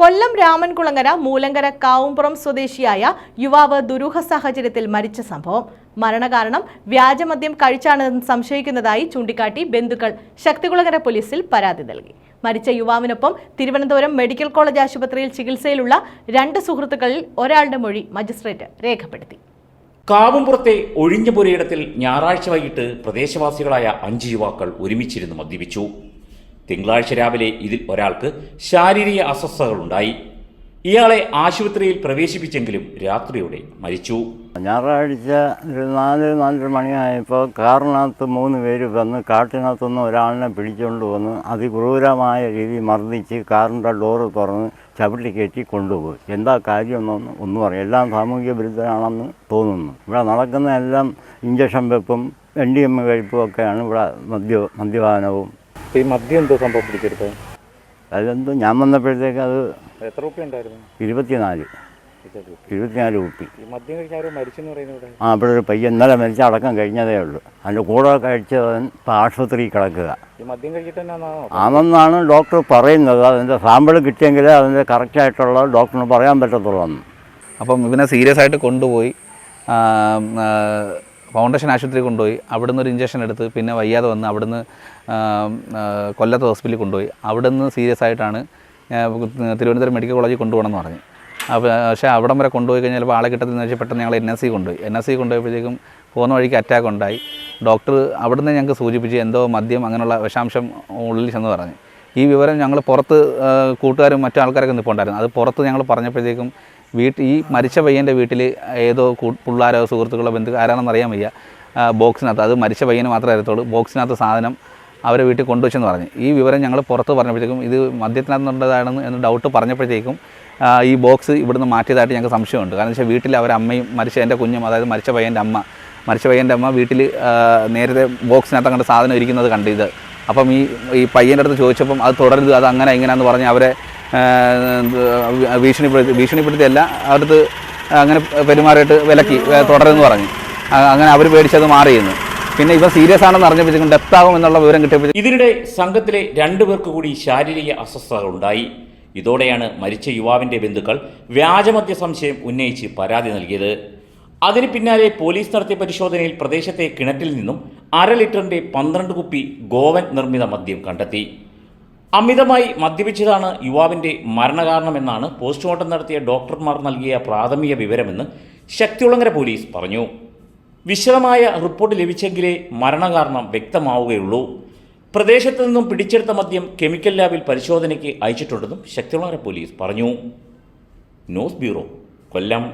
കൊല്ലം രാമൻകുളങ്ങര മൂലങ്കര കാവുംപുറം സ്വദേശിയായ യുവാവ് ദുരൂഹ സാഹചര്യത്തിൽ മരിച്ച സംഭവം. മരണകാരണം വ്യാജമദ്യം കഴിച്ചാണെന്ന് സംശയിക്കുന്നതായി ചൂണ്ടിക്കാട്ടി ബന്ധുക്കൾ ശക്തികുളങ്ങര പോലീസിൽ പരാതി നൽകി. മരിച്ച യുവാവിനൊപ്പം തിരുവനന്തപുരം മെഡിക്കൽ കോളേജ് ആശുപത്രിയിൽ ചികിത്സയിലുള്ള രണ്ട് സുഹൃത്തുക്കളിൽ ഒരാളുടെ മൊഴി മജിസ്ട്രേറ്റ് രേഖപ്പെടുത്തി. കാവുംപുറത്തെ ഒഴിഞ്ഞ പുരയിടത്തിൽ ഞായറാഴ്ച വൈകിട്ട് പ്രദേശവാസികളായ അഞ്ച് യുവാക്കൾ ഒരുമിച്ചിരുന്ന് മദ്യപിച്ചു. തിങ്കളാഴ്ച രാവിലെ ഇതിൽ ഒരാൾക്ക് ശാരീരിക അസ്വസ്ഥതകളുണ്ടായി. ഇയാളെ ആശുപത്രിയിൽ പ്രവേശിപ്പിച്ചെങ്കിലും രാത്രിയോടെ മരിച്ചു. ഞായറാഴ്ച ഒരു നാല് നാലര മണിയായപ്പോൾ കാറിനകത്ത് മൂന്ന് പേര് വന്ന് കാട്ടിനകത്തുനിന്ന് ഒരാളിനെ പിടിച്ചുകൊണ്ട് വന്ന് അതിക്രൂരമായ രീതിയിൽ മർദ്ദിച്ച് കാറിന്റെ ഡോറ് തുറന്ന് ചവിട്ടി കയറ്റി കൊണ്ടുപോയി. എന്താ കാര്യമെന്നൊന്നും ഒന്നും അറിയാം. എല്ലാം സാമൂഹിക വിരുദ്ധരാണെന്ന് തോന്നുന്നു. ഇവിടെ നടക്കുന്ന എല്ലാം ഇഞ്ചക്ഷൻ വെപ്പും എൻ ഡി എം കഴിപ്പും ഒക്കെയാണ് ഇവിടെ മദ്യ മദ്യപാനവും. ഈ മദ്യം എന്തോ സംഭവം പിടിച്ചെടുത്തത് അതെന്തോ ഞാൻ വന്നപ്പോഴത്തേക്ക് അത് എത്ര റുപ്യ ഉണ്ടായിരുന്നു? ഇരുപത്തിനാല്. ഇരുപത്തിനാല് കുപ്പി ഈ മദ്യം കഴിച്ചാൽ മരിച്ചെന്ന് പറയുന്നത് ആ അവിടെ ഒരു പയ്യൻ ഇന്നലെ മരിച്ച അടക്കം കഴിഞ്ഞതേ ഉള്ളൂ. അതിന്റെ കൂടെ കഴിച്ചവൻ ഇപ്പം ആശുപത്രിയിൽ കിടക്കുക. ഈ മദ്യം കഴിച്ചിട്ട് തന്നെയാണോ ആണെന്നാണ് ഡോക്ടർ പറയുന്നത്. അതിന്റെ സാമ്പിൾ കിട്ടിയെങ്കിലേ അതിന്റെ കറക്റ്റായിട്ടുള്ള ഡോക്ടറിന് പറയാൻ പറ്റത്തുള്ളൂ അപ്പം ഇവനെ സീരിയസ് ആയിട്ട് കൊണ്ടുപോയി. ഫൗണ്ടേഷൻ ആശുപത്രി കൊണ്ടുപോയി അവിടുന്ന് ഒരു ഇഞ്ചക്ഷൻ എടുത്ത് പിന്നെ വയ്യാതെ വന്ന് അവിടുന്ന് കൊല്ലത്ത് ഹോസ്പിറ്റലിൽ കൊണ്ടുപോയി. അവിടുന്ന് സീരിയസ് ആയിട്ടാണ് തിരുവനന്തപുരം മെഡിക്കൽ കോളേജിൽ കൊണ്ടുപോകണം എന്ന് പറഞ്ഞു. അപ്പോൾ പക്ഷേ അവിടം വരെ കൊണ്ടുപോയി കഴിഞ്ഞാൽ ആളെ കിട്ടത്തില്ലെന്ന് വെച്ചാൽ പെട്ടെന്ന് ഞങ്ങൾ എൻ എസ് സി കൊണ്ടുപോയി. എൻ എസ് സി കൊണ്ടുപോയപ്പോഴത്തേക്കും പോകുന്ന വഴിക്ക് അറ്റാക്ക് ഉണ്ടായി. ഡോക്ടർ അവിടുന്ന് ഞങ്ങൾക്ക് സൂചിപ്പിച്ച് എന്തോ മദ്യം അങ്ങനെയുള്ള വിഷാംശം ഉള്ളിൽ ചെന്ന് പറഞ്ഞു. ഈ വിവരം ഞങ്ങൾ പുറത്ത് കൂട്ടുകാരും മറ്റു ആൾക്കാരൊക്കെ നിൽപ്പുണ്ടായിരുന്നു അത് പുറത്ത് ഞങ്ങൾ പറഞ്ഞപ്പോഴത്തേക്കും വീട്ടിൽ ഈ മരിച്ച പയ്യന്റെ വീട്ടിൽ ഏതോ പിള്ളാരോ സുഹൃത്തുക്കളോ ബന്ധു ആരാണെന്ന് അറിയാൻ വയ്യ. ബോക്സിനകത്ത്. അത് മരിച്ച പയ്യന് മാത്രമേ അറിയത്തുള്ളൂ. ബോക്സിനകത്ത് സാധനം അവരെ വീട്ടിൽ കൊണ്ടുവച്ചെന്ന് പറഞ്ഞു. ഈ വിവരം ഞങ്ങൾ പുറത്ത് പറഞ്ഞപ്പോഴത്തേക്കും ഇത് മദ്യത്തിനകത്തുള്ളതാണെന്ന് എന്ന് ഡൗട്ട് പറഞ്ഞപ്പോഴത്തേക്കും ഈ ബോക്സ് ഇവിടുന്ന് മാറ്റിയതായിട്ട് ഞങ്ങൾക്ക് സംശയമുണ്ട്. കാരണം വെച്ചാൽ വീട്ടിൽ അവരെ അമ്മയും മരിച്ച എന്റെ കുഞ്ഞും അതായത് മരിച്ച പയ്യന്റെ അമ്മ മരിച്ച പയ്യന്റെ അമ്മ വീട്ടിൽ നേരത്തെ ബോക്സിനകത്ത് അങ്ങോട്ട് സാധനം ഇരിക്കുന്നത് കണ്ടിത് അപ്പം ഈ ഈ പയ്യന്റെ അടുത്ത് ചോദിച്ചപ്പം അത് തുടരുത് അത് അങ്ങനെ എങ്ങനെയാണെന്ന് പറഞ്ഞ് അവരെ ഭീഷണിപ്പെടുത്തി ഭീഷണിപ്പെടുത്തിയല്ല അടുത്ത് അങ്ങനെ പെരുമാറിയിട്ട് വിലക്കി തുടരുമെന്ന് പറഞ്ഞു. അങ്ങനെ അവർ പേടിച്ചത് മാറിയിരുന്നു. പിന്നെ ഇവ സീരിയസ് ആണെന്ന് അറിഞ്ഞപ്പോഴത്തേക്കും ഡെത്ത് ആകും എന്നുള്ള വിവരം കിട്ടിയപ്പോൾ ഇതിനിടെ സംഘത്തിലെ രണ്ടു പേർക്ക് കൂടി ശാരീരിക അസ്വസ്ഥതകളുണ്ടായി ഇതോടെയാണ് മരിച്ച യുവാവിന്റെ ബന്ധുക്കൾ വ്യാജമദ്യ സംശയം ഉന്നയിച്ച് പരാതി നൽകിയത്. അതിന് പിന്നാലെ പോലീസ് നടത്തിയ പരിശോധനയിൽ പ്രദേശത്തെ കിണറ്റിൽ നിന്നും അര ലിറ്ററിന്റെ പന്ത്രണ്ട് കുപ്പി ഗോവൻ നിർമ്മിത മദ്യം കണ്ടെത്തി. അമിതമായി മദ്യപിച്ചതാണ് യുവാവിന്റെ മരണകാരണമെന്നാണ് പോസ്റ്റ്മോർട്ടം നടത്തിയ ഡോക്ടർമാർ നൽകിയ പ്രാഥമിക വിവരമെന്ന് ശക്തികുളങ്ങര പോലീസ് പറഞ്ഞു. വിശദമായ റിപ്പോർട്ട് ലഭിച്ചെങ്കിലേ മരണകാരണം വ്യക്തമാവുകയുള്ളൂ. പ്രദേശത്തു നിന്നും പിടിച്ചെടുത്ത മദ്യം കെമിക്കൽ ലാബിൽ പരിശോധനയ്ക്ക് അയച്ചിട്ടുണ്ടെന്നും ശക്തികുളങ്ങര പോലീസ് പറഞ്ഞു. News bureau Kollam.